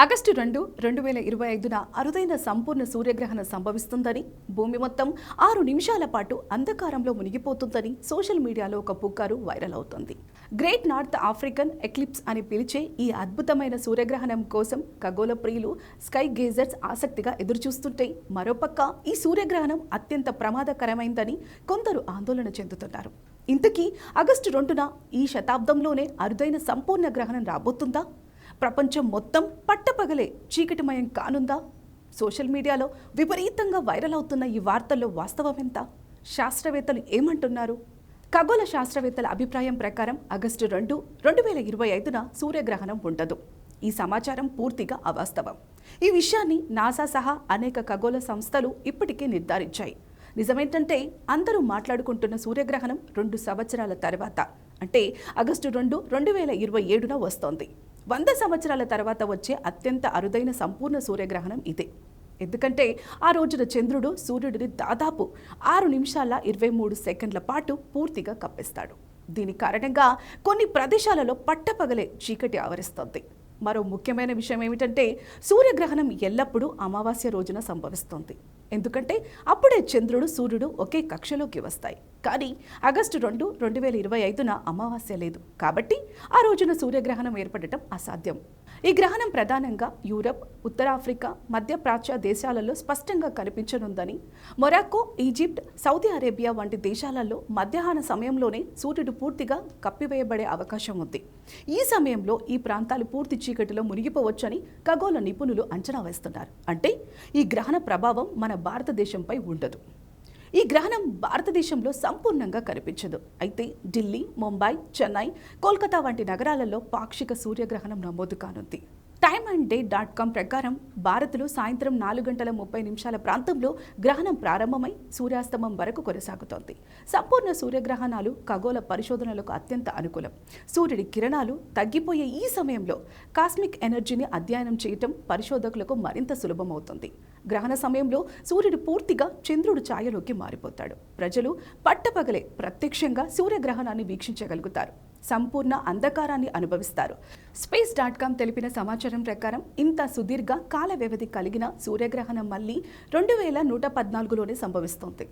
August రెండు రెండు వేల ఇరవై ఐదున అరుదైన సంపూర్ణ సూర్యగ్రహణం సంభవిస్తుందని భూమి మొత్తం ఆరు నిమిషాల పాటు అంధకారంలో మునిగిపోతుందని సోషల్ మీడియాలో ఒక పుకారు వైరల్ అవుతుంది. గ్రేట్ నార్త్ ఆఫ్రికన్ ఎక్లిప్స్ అని పిలిచే ఈ అద్భుతమైన సూర్యగ్రహణం కోసం ఖగోళ ప్రియులు స్కై గేజర్స్ ఆసక్తిగా ఎదురుచూస్తుంటే మరోపక్క ఈ సూర్యగ్రహణం అత్యంత ప్రమాదకరమైందని కొందరు ఆందోళన చెందుతున్నారు. ఇంతకీ ఆగస్టు రెండున ఈ శతాబ్దంలోనే అరుదైన సంపూర్ణ గ్రహణం రాబోతుందా? ప్రపంచం మొత్తం పట్టపగలే చీకటిమయం కానుందా? సోషల్ మీడియాలో విపరీతంగా వైరల్ అవుతున్న ఈ వార్తల్లో వాస్తవం ఎంత? శాస్త్రవేత్తలు ఏమంటున్నారు? ఖగోళ శాస్త్రవేత్తల అభిప్రాయం ప్రకారం ఆగస్టు రెండు రెండు వేల ఇరవై ఐదున సూర్యగ్రహణం ఉండదు. ఈ సమాచారం పూర్తిగా అవాస్తవం. ఈ విషయాన్ని నాసా సహా అనేక ఖగోళ సంస్థలు ఇప్పటికే నిర్ధారించాయి. నిజమేంటంటే అందరూ మాట్లాడుకుంటున్న సూర్యగ్రహణం రెండు సంవత్సరాల తర్వాత అంటే ఆగస్టు రెండు రెండు వేల ఇరవై ఏడున వస్తోంది. వంద సంవత్సరాల తర్వాత వచ్చే అత్యంత అరుదైన సంపూర్ణ సూర్యగ్రహణం ఇదే. ఎందుకంటే ఆ రోజున చంద్రుడు సూర్యుడిని దాదాపు ఆరు నిమిషాల ఇరవై మూడు సెకండ్ల పాటు పూర్తిగా కప్పిస్తాడు. దీని కారణంగా కొన్ని ప్రదేశాలలో పట్టపగలే చీకటి ఆవరిస్తుంది. మరో ముఖ్యమైన విషయం ఏమిటంటే సూర్యగ్రహణం ఎల్లప్పుడూ అమావాస్య రోజున సంభవిస్తుంది. ఎందుకంటే అప్పుడే చంద్రుడు సూర్యుడు ఒకే కక్షలోకి వస్తాయి. కానీ ఆగస్టు రెండు రెండు వేల ఇరవై ఐదున అమావాస్య లేదు. కాబట్టి ఆ రోజున సూర్యగ్రహణం ఏర్పడటం అసాధ్యం. ఈ గ్రహణం ప్రధానంగా యూరప్ ఉత్తరాఫ్రికా మధ్యప్రాచ్య దేశాలలో స్పష్టంగా కనిపించనుందని మొరాకో ఈజిప్ట్ సౌదీ అరేబియా వంటి దేశాలలో మధ్యాహ్న సమయంలోనే సూర్యుడు పూర్తిగా కప్పివేయబడే అవకాశం ఉంది. ఈ సమయంలో ఈ ప్రాంతాలు పూర్తి చీకటిలో మునిగిపోవచ్చని ఖగోళ నిపుణులు అంచనా వేస్తున్నారు. అంటే ఈ గ్రహణ ప్రభావం మన భారతదేశంపై ఉండదు. ఈ గ్రహణం భారతదేశంలో సంపూర్ణంగా కనిపించదు. అయితే ఢిల్లీ ముంబై చెన్నై కోల్కతా వంటి నగరాలలో పాక్షిక సూర్యగ్రహణం నమోదు కానుంది. అండ్ డే డాట్ కామ్ ప్రకారం భారత్లో సాయంత్రం నాలుగు గంటల ముప్పై నిమిషాల ప్రాంతంలో గ్రహణం ప్రారంభమై సూర్యాస్తమం వరకు కొనసాగుతోంది. సంపూర్ణ సూర్యగ్రహణాలు ఖగోళ పరిశోధనలకు అత్యంత అనుకూలం. సూర్యుడి కిరణాలు తగ్గిపోయే ఈ సమయంలో కాస్మిక్ ఎనర్జీని అధ్యయనం చేయటం పరిశోధకులకు మరింత సులభమవుతుంది. గ్రహణ సమయంలో సూర్యుడు పూర్తిగా చంద్రుడు ఛాయలోకి మారిపోతాడు. ప్రజలు పట్టపగలే ప్రత్యక్షంగా సూర్యగ్రహణాన్ని వీక్షించగలుగుతారు. సంపూర్ణ అంధకారాన్ని అనుభవిస్తారు. స్పేస్ డాట్ కామ్ తెలిపిన సమాచారం ప్రకారం ఇంత సుదీర్ఘ కాల వ్యవధి కలిగిన సూర్యగ్రహణం మళ్ళీ రెండు వేల నూట పద్నాలుగులోనే సంభవిస్తోంది.